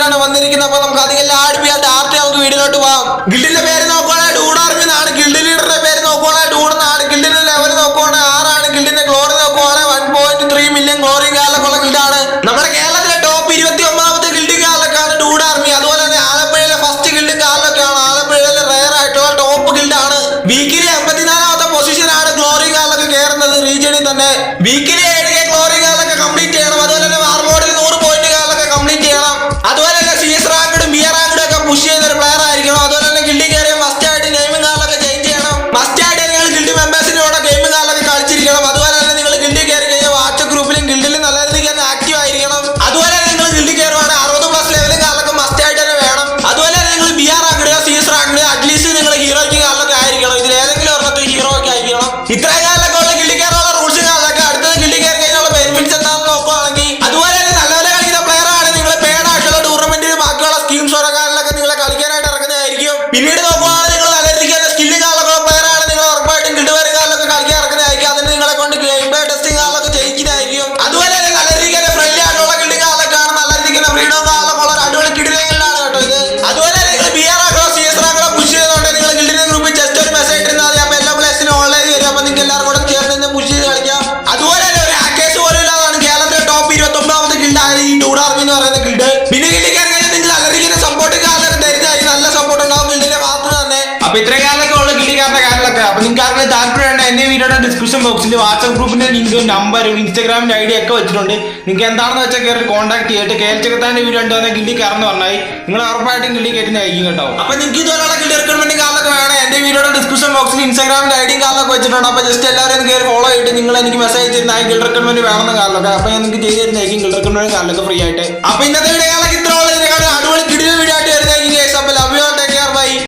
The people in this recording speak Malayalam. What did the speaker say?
ആയിട്ടാണ് വന്നിരിക്കുന്നത്. അപ്പൊ നമുക്ക് അധികം ആടിപ്പിക്കാത്ത ആർട്ടി നമുക്ക് വീടിലോട്ട് പോകാം. ഗിൽഡിന്റെ പേര് നോക്കുവാണെങ്കിൽ ഡൂഡ് ആർമി എന്നാണ്. ഗിൽഡ് ലീഡറുടെ പേര് നോക്കുവാണെങ്കിൽ ഡൂഡ് എന്നാണ്. ഗിൽഡിന്റെ ലെവൽ നോക്കുവാണെങ്കിൽ ആറാണ്. ഗിൽഡിന്റെ ഗ്ലോറി നോക്കുവാണെങ്കിൽ one point three million glory കാലക്കുള്ള ഗിൽഡാണ്. നമ്മുടെ കേരളത്തിലെ ടോപ്പ് ഇരുപത്തി ഒമ്പതാമത്തെ ഗിൽഡ് കാലക്കാണ് ഡൂഡ് ആർമി. അതുപോലെ തന്നെ ആലപ്പുഴയിലെ ഫസ്റ്റ് ഗിൽഡ് കാലൊക്കെയാണ്. ആലപ്പുഴയിലെ റയർ ആയിട്ടുള്ള ടോപ്പ് ഗിൽഡാണ്. വീക്കിലെ അമ്പത്തിനാലാമത്തെ പൊസിഷനാണ് ഗ്ലോറി കാലൊക്കെ കയറുന്നത്. റീജിയണിൽ തന്നെ വീക്കിലെ ഇത്രയും കാലം ഉള്ള കിള്ളി കയറാനുള്ള റൂൾസ് അതൊക്കെ അടുത്തത് കിള്ളി കയറി കഴിഞ്ഞാൽ ബെനിഫിറ്റ്സ് എന്താണെന്ന് അതുപോലെ തന്നെ നല്ല നല്ല കളിക്കുന്ന പ്ലെയർ ആണ് നിങ്ങളെ പേടായിട്ടുള്ള ടൂർണമെന്റിൽ ബാക്കിയുള്ള സ്കീംസ് ഓരോ കാലങ്ങളൊക്കെ നിങ്ങളെ കളിക്കാനായിട്ട് ഇറങ്ങുന്നതായിരിക്കും. പിന്നീട് നോക്കുകയാണെങ്കിൽ ഈ ടൂർ ആർമി എന്ന് പറയുന്നത് ഗിൽഡ് പിന്നെ ഗിൽഡിൽ നിങ്ങൾ അലറിക്കുന്ന സപ്പോർട്ട് കാരണം ധൈര്യമായി നല്ല സപ്പോർട്ട് ഉണ്ടാവും. ഗിൽഡിന്റെ മാത്രം തന്നെ. അപ്പൊ ഇത്ര കാലൊക്കെ ഉള്ള ഗിൽഡിക്കാരുടെ കാലത്തൊക്കെ അപ്പൊ നിങ്ങൾക്ക് ആരുടെ താല്പര്യം എന്റെ വീഡിയോയുടെ ഡിസ്ക്രിപ്ഷൻ ബോക്സിൽ വാട്സ്ആപ്പ് ഗ്രൂപ്പിന്റെ ലിങ്ക് നമ്പറും ഇൻസ്റ്റാഗ്രാമിന്റെ ഐ ഒക്കെ വെച്ചിട്ടുണ്ട്. നിങ്ങൾക്ക് എന്താണെന്ന് വെച്ചാൽ കയറി കോൺടാക്ട് ചെയ്തിട്ട് കേൾച്ചെത്താന്റെ വീഡിയോ ഉണ്ടോ ഗിൽഡി കയറെന്ന് പറഞ്ഞാൽ നിങ്ങൾ ഉറപ്പായിട്ടും ഗിൽഡി കയറ്റുന്നതായിരിക്കും കേട്ടോ. അപ്പൊ നിങ്ങൾക്ക് ഇതുപോലുള്ള ഗിൽഡി എന്റെ വീഡിയോയുടെ ഡിസ്ക്രിപ്ഷൻ ബോക്സിൽ ഇൻസ്റ്റാഗ്രാമിന്റെ ഐഡിയും കാലൊക്കെ വെച്ചിട്ടുണ്ട്. അപ്പൊ ജസ്റ്റ് എല്ലാവരും കയറി ഫോളോ ചെയ്തിട്ട് നിങ്ങൾ എനിക്ക് മെസ്സേജ് ചെയ്യുന്ന ഗിൽ റിക്രൂട്ട്മെന്റ് വേണമെന്ന് കാലൊക്കെ അപ്പൊ ഞാൻ നിങ്ങൾക്ക് ചെയ്ത് തരുന്നതായിരിക്കും ഗിൽ കാലൊക്കെ ഫ്രീ ആയിട്ട്. അപ്പൊ ഇന്നത്തെ